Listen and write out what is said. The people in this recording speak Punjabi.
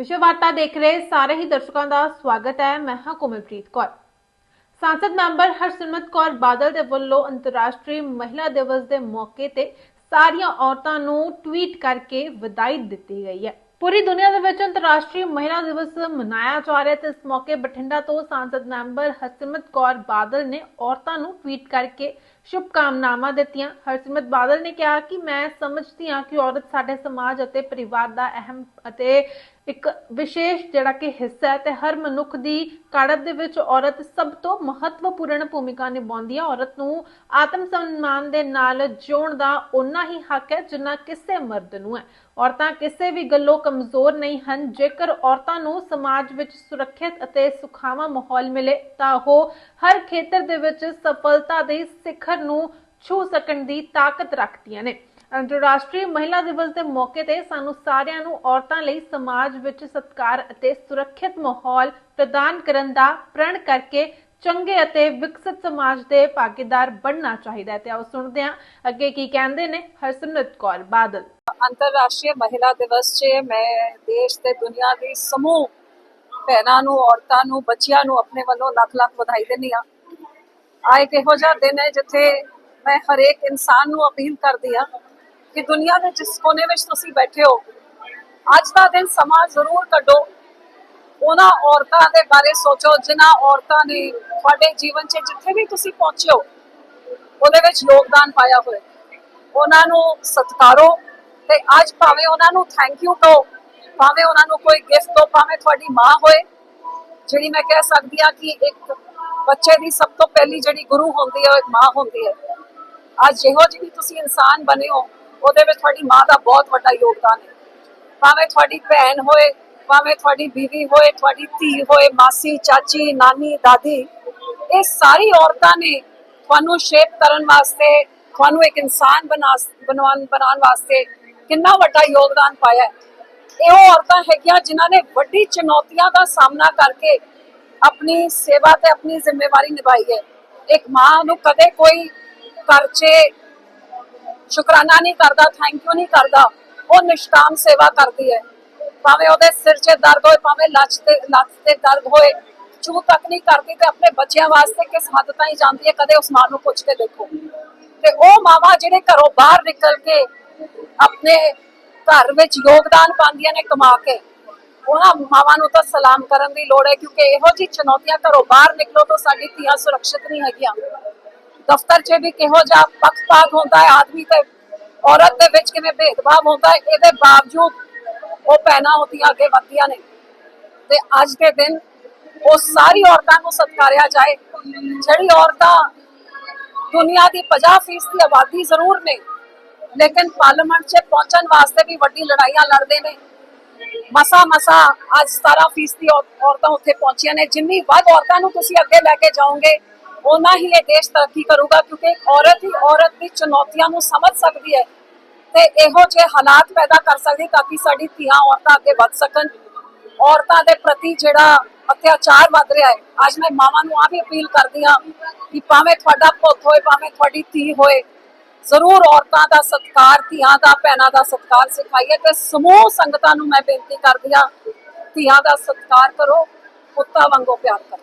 ਵਿਸ਼ਵ ਵਾਰਤਾ ਦੇਖ ਰਹੇ ਸਾਰੇ ਹੀ ਦਰਸ਼ਕਾਂ ਦਾ ਸਵਾਗਤ ਹੈ। ਮੈਂ ਹਾਂ ਕੋਮਲਪ੍ਰੀਤ ਕੌਰ। ਸੰਸਦ ਮੈਂਬਰ ਹਰਸਿਮਰਤ ਕੌਰ ਬਾਦਲ ਦੇ ਵੱਲੋਂ ਅੰਤਰਰਾਸ਼ਟਰੀ ਮਹਿਲਾ ਦਿਵਸ ਦੇ ਮੌਕੇ ਤੇ ਸਾਰੀਆਂ ਔਰਤਾਂ ਨੂੰ ਟਵੀਟ ਕਰਕੇ ਵਧਾਈ ਦਿੱਤੀ ਗਈ ਹੈ। ਪੂਰੀ ਦੁਨੀਆ ਦੇ ਵਿੱਚ ਅੰਤਰਰਾਸ਼ਟਰੀ ਮਹਿਲਾ ਦਿਵਸ ਮਨਾਇਆ ਜਾ ਰਿਹਾ ਤੇ ਇਸ ਮੌਕੇ ਬਠਿੰਡਾ ਤੋਂ ਸੰਸਦ ਮੈਂਬਰ ਹਰਸਿਮਰਤ ਕੌਰ ਬਾਦਲ ਨੇ ਔਰਤਾਂ ਨੂੰ ਟਵੀਟ ਕਰਕੇ ਸ਼ੁਭ ਕਾਮਨਾਵਾਂ ਦਿੱਤੀਆਂ। ਹਰਸਿਮਰਤ ਬਾਦਲ ਨੇ ਕਿਹਾ ਕਿ ਮੈਂ ਸਮਝਦੀ ਹਾਂ ਕਿ ਔਰਤ ਸਾਡੇ ਸਮਾਜ ਅਤੇ ਪਰਿਵਾਰ ਦਾ ਅਹਿਮ ਅਤੇ ਇੱਕ ਵਿਸ਼ੇਸ਼ ਜਿਹੜਾ ਕਿ ਹਿੱਸਾ ਹੈ ਤੇ ਹਰ ਮਨੁੱਖ ਦੀ ਕਾਢਤ ਦੇ ਵਿੱਚ ਔਰਤ ਸਭ ਤੋਂ ਮਹੱਤਵਪੂਰਨ ਭੂਮਿਕਾ ਨਿਭਾਉਂਦੀ ਹੈ। ਔਰਤ ਨੂੰ ਆਤਮ ਸਨਮਾਨ ਦੇ ਨਾਲ ਜਿਉਣ ਦਾ ਓਨਾ ਹੀ ਹੱਕ ਹੈ ਜਿੰਨਾ ਕਿਸੇ ਮਰਦ ਨੂੰ ਹੈ। ਔਰਤਾਂ ਕਿਸੇ ਵੀ ਗੱਲੋਂ ਕਮਜ਼ੋਰ ਨਹੀਂ ਹਨ। ਜੇਕਰ ਔਰਤਾਂ ਨੂੰ ਸਮਾਜ ਵਿੱਚ ਸੁਰੱਖਿਅਤ ਅਤੇ ਸੁਖਾਵਾਂ ਮਾਹੌਲ ਮਿਲੇ ਤਾਂ ਉਹ ਹਰ ਖੇਤਰ ਦੇ ਵਿੱਚ ਸਫਲਤਾ ਦੇ ਸਿਖਰ ਨੂੰ ਛੂ ਸਕਣ ਦੀ ਤਾਕਤ ਰੱਖਦੀਆਂ ਨੇ। ਅੰਤਰਰਾਸ਼ਟਰੀ ਮਹਿਲਾ ਦਿਵਸ ਦੇ ਮੌਕੇ ਤੇ ਸਾਨੂੰ ਸਾਰਿਆਂ ਨੂੰ ਔਰਤਾਂ ਲਈ ਸਮਾਜ ਵਿੱਚ ਸਤਿਕਾਰ ਅਤੇ ਸੁਰੱਖਿਅਤ ਮਾਹੌਲ ਪ੍ਰਦਾਨ ਕਰਨ ਦਾ ਪ੍ਰਣ ਕਰਕੇ ਚੰਗੇ ਅਤੇ ਵਿਕਸਿਤ ਸਮਾਜ ਦੇ ਭਾਗੀਦਾਰ ਬਣਨਾ ਚਾਹੀਦਾ ਹੈ ਤੇ ਆਓ ਸੁਣਦੇ ਹਾਂ ਅੱਗੇ ਕੀ ਕਹਿੰਦੇ ਨੇ ਹਰਸਿਮਰਤ ਕੌਰ ਬਾਦਲ। ਅੰਤਰਰਾਸ਼ਟਰੀ ਮਹਿਲਾ ਦਿਵਸ 'ਚ ਮੈਂ ਦੇਸ਼ ਤੇ ਦੁਨੀਆ ਦੀ ਸਮੂਹ ਭੈਣਾਂ ਨੂੰ, ਔਰਤਾਂ ਨੂੰ, ਬੱਚਿਆਂ ਨੂੰ ਆਪਣੇ ਵੱਲੋਂ ਲੱਖ ਲੱਖ ਵਧਾਈ ਦਿੰਦੀ ਆ ਆ ਇੱਕ ਇਹੋ ਜਿਹਾ ਦਿਨ ਹੈ ਜਿੱਥੇ ਮੈਂ ਹਰੇਕ ਇਨਸਾਨ ਨੂੰ ਅਪੀਲ ਕਰਦੀ ਆ ਕਿ ਦੁਨੀਆ ਦੇ ਜਿਸ ਕੋਨੇ ਵਿੱਚ ਤੁਸੀਂ ਬੈਠੇ ਹੋ, ਅੱਜ ਦਾ ਦਿਨ ਸਮਾਂ ਜ਼ਰੂਰ ਕੱਢੋ। ਉਹਨਾਂ ਔਰਤਾਂ ਦੇ ਬਾਰੇ ਸੋਚੋ, ਜਿਨ੍ਹਾਂ ਔਰਤਾਂ ਨੇ ਤੁਹਾਡੇ ਜੀਵਨ 'ਚ ਜਿੱਥੇ ਵੀ ਤੁਸੀਂ ਪਹੁੰਚੇ ਹੋ, ਉਹਦੇ ਵਿੱਚ ਯੋਗਦਾਨ ਪਾਇਆ ਹੋਇਆ। ਉਹਨਾਂ ਨੂੰ ਸਤਿਕਾਰੋ ਤੇ ਅੱਜ ਭਾਵੇਂ ਉਹਨਾਂ ਨੂੰ ਥੈਂਕ ਯੂ ਕਹੋ, ਭਾਵੇਂ ਉਹਨਾਂ ਨੂੰ ਕੋਈ ਗਿਫਟ ਦੋ, ਭਾਵੇਂ ਤੁਹਾਡੀ ਮਾਂ ਹੋਏ, ਜਿਹੜੀ ਮੈਂ ਕਹਿ ਸਕਦੀ ਆ ਕਿ ਇੱਕ ਬੱਚੇ ਦੀ ਸਭ ਤੋਂ ਪਹਿਲੀ ਜਿਹੜੀ ਗੁਰੂ ਹੁੰਦੀ ਹੈ, ਉਹ ਇੱਕ ਮਾਂ ਹੁੰਦੀ ਹੈ। ਅੱਜ ਜਿਹੋ ਜਿਹੀ ਤੁਸੀਂ ਇਨਸਾਨ ਬਣੇ ਹੋ ਉਹਦੇ ਵਿੱਚ ਤੁਹਾਡੀ ਮਾਂ ਦਾ ਬਹੁਤ ਵੱਡਾ ਯੋਗਦਾਨ ਹੈ। ਭਾਵੇਂ ਤੁਹਾਡੀ ਭੈਣ ਹੋਏ, ਭਾਵੇਂ ਤੁਹਾਡੀ ਬੀਵੀ ਹੋਏ, ਤੁਹਾਡੀ ਧੀ ਹੋਏ, ਮਾਸੀ, ਚਾਚੀ, ਨਾਨੀ, ਦਾਦੀ, ਇਹ ਸਾਰੀ ਔਰਤਾਂ ਨੇ ਤੁਹਾਨੂੰ ਸ਼ੇਪ ਕਰਨ ਵਾਸਤੇ, ਤੁਹਾਨੂੰ ਇੱਕ ਇਨਸਾਨ ਬਣਾ ਬਣਾਉਣ ਬਣਾਉਣ ਵਾਸਤੇ ਕਿੰਨਾ ਵੱਡਾ ਯੋਗਦਾਨ ਪਾਇਆ ਹੈ। ਇਹ ਉਹ ਔਰਤਾਂ ਹੈਗੀਆਂ ਜਿਨ੍ਹਾਂ ਨੇ ਵੱਡੀ ਚੁਣੌਤੀਆਂ ਦਾ ਸਾਹਮਣਾ ਕਰਕੇ ਆਪਣੀ ਸੇਵਾ ਤੇ ਆਪਣੀ ਜ਼ਿੰਮੇਵਾਰੀ ਨਿਭਾਈ ਹੈ। ਇੱਕ ਮਾਂ ਨੂੰ ਕਦੇ ਕੋਈ ਘਰ ਸ਼ੁਕਰਾਨਾ ਨਹੀਂ ਕਰਦਾ ਥੈਂਕ ਯੂ ਨਹੀਂ ਕਰਦਾ। ਉਹ ਨਿਸ਼ਕਾਮ ਸੇਵਾ ਕਰਦੀ ਹੈ। ਭਾਵੇਂ ਉਹਦੇ ਸਿਰ 'ਚ ਦਰਦ ਹੋਏ, ਭਾਵੇਂ ਲੱਤ ਤੇ ਲੱਤ ਤੇ ਦਰਦ ਹੋਏ ਚੂ ਤੱਕ ਨਹੀਂ ਕਰਦੀ ਤੇ ਆਪਣੇ ਬੱਚਿਆਂ ਵਾਸਤੇ ਕਿਸ ਹੱਦ ਤਾਈਂ ਜਾਂਦੀ ਹੈ, ਕਦੇ ਉਸ ਮਾਂ ਨੂੰ ਪੁੱਛ ਕੇ ਦੇਖੋ। ਤੇ ਉਹ ਮਾਵਾਂ ਜਿਹੜੇ ਘਰੋਂ ਬਾਹਰ ਨਿਕਲ ਕੇ ਆਪਣੇ ਘਰ ਵਿੱਚ ਯੋਗਦਾਨ ਪਾਉਂਦੀਆਂ ਨੇ ਕਮਾ ਕੇ, ਉਹਨਾਂ ਮਾਵਾਂ ਨੂੰ ਤਾਂ ਸਲਾਮ ਕਰਨ ਦੀ ਲੋੜ ਹੈ, ਕਿਉਂਕਿ ਇਹੋ ਜਿਹੀ ਚੁਣੌਤੀਆਂ ਘਰੋਂ ਬਾਹਰ ਨਿਕਲੋ ਤਾਂ ਸਾਡੀ ਧੀਆਂ ਸੁਰੱਖਿਅਤ ਨਹੀਂ ਹੈਗੀਆਂ। ਦਫ਼ਤਰ 'ਚ ਵੀ ਕਿਹੋ ਜਿਹਾ ਪੱਖਪਾਤ ਹੁੰਦਾ ਹੈ, ਆਦਮੀ ਤੇ ਔਰਤ ਦੇ ਵਿੱਚ ਕਿਵੇਂ ਭੇਦਭਾਵ ਹੁੰਦਾ ਹੈ, ਇਹਦੇ ਬਾਵਜੂਦ ਉਹ ਪੈਣਾ ਹੁੰਦੀਆਂ ਅੱਗੇ ਵਧਦੀਆਂ ਨੇ। ਤੇ ਅੱਜ ਦੇ ਦਿਨ ਉਹ ਸਾਰੀ ਔਰਤਾਂ ਨੂੰ ਸਤਿਕਾਰਿਆ ਜਾਏ, ਜਿਹੜੀ ਔਰਤਾਂ ਦੁਨੀਆ ਦੀ 50% ਦੀ ਆਬਾਦੀ ਜ਼ਰੂਰ ਨੇ, ਲੇਕਿਨ ਪਾਰਲੀਮੈਂਟ 'ਚ ਪਹੁੰਚਣ ਵਾਸਤੇ ਵੀ ਵੱਡੀ ਲੜਾਈਆਂ ਲੜਦੇ ਨੇ। ਮਸਾ ਮਸਾ ਅੱਜ 17% ਦੀ ਔਰ- ਔਰਤਾਂ ਉੱਥੇ ਪਹੁੰਚੀਆਂ ਨੇ, ਜਿੰਨੀ ਵੱਧ ਔਰਤਾਂ ਨੂੰ ਤੁਸੀਂ ਅੱਗੇ ਲੈ ਕੇ ਜਾਓਗੇ ਉਹਨਾਂ ਹੀ ਇਹ ਦੇਸ਼ ਤਰੱਕੀ ਕਰੂਗਾ ਕਿਉਂਕਿ ਇੱਕ ਔਰਤ ਹੀ ਔਰਤ ਦੀ ਚੁਣੌਤੀਆਂ ਨੂੰ ਸਮਝ ਸਕਦੀ ਹੈ ਤੇ ਇਹੋ ਜਿਹੇ ਹਾਲਾਤ ਪੈਦਾ ਕਰ ਸਕਦੀ ਤਾਂ ਕਿ ਸਾਡੀ ਧੀਆਂ ਔਰਤਾਂ ਅੱਗੇ ਵੱਧ ਸਕਣ। ਔਰਤਾਂ ਦੇ ਪ੍ਰਤੀ ਜਿਹੜਾ ਅਤਿਆਚਾਰ ਵੱਧ ਰਿਹਾ ਹੈ, ਅੱਜ ਮੈਂ ਮਾਵਾਂ ਨੂੰ ਆ ਵੀ ਅਪੀਲ ਕਰਦੀ ਹਾਂ ਕਿ ਭਾਵੇਂ ਤੁਹਾਡਾ ਪੁੱਤ ਹੋਏ, ਭਾਵੇਂ ਤੁਹਾਡੀ ਧੀ ਹੋਏ, ਜ਼ਰੂਰ ਔਰਤਾਂ ਦਾ ਸਤਿਕਾਰ, ਧੀਆਂ ਦਾ, ਭੈਣਾਂ ਦਾ ਸਤਿਕਾਰ ਸਿਖਾਈਏ ਤੇ ਸਮੂਹ ਸੰਗਤਾਂ ਨੂੰ ਮੈਂ ਬੇਨਤੀ ਕਰਦੀ ਹਾਂ, ਧੀਆਂ ਦਾ ਸਤਿਕਾਰ ਕਰੋ, ਪੁੱਤਾਂ ਵਾਂਗੂ ਪਿਆਰ ਕਰੋ।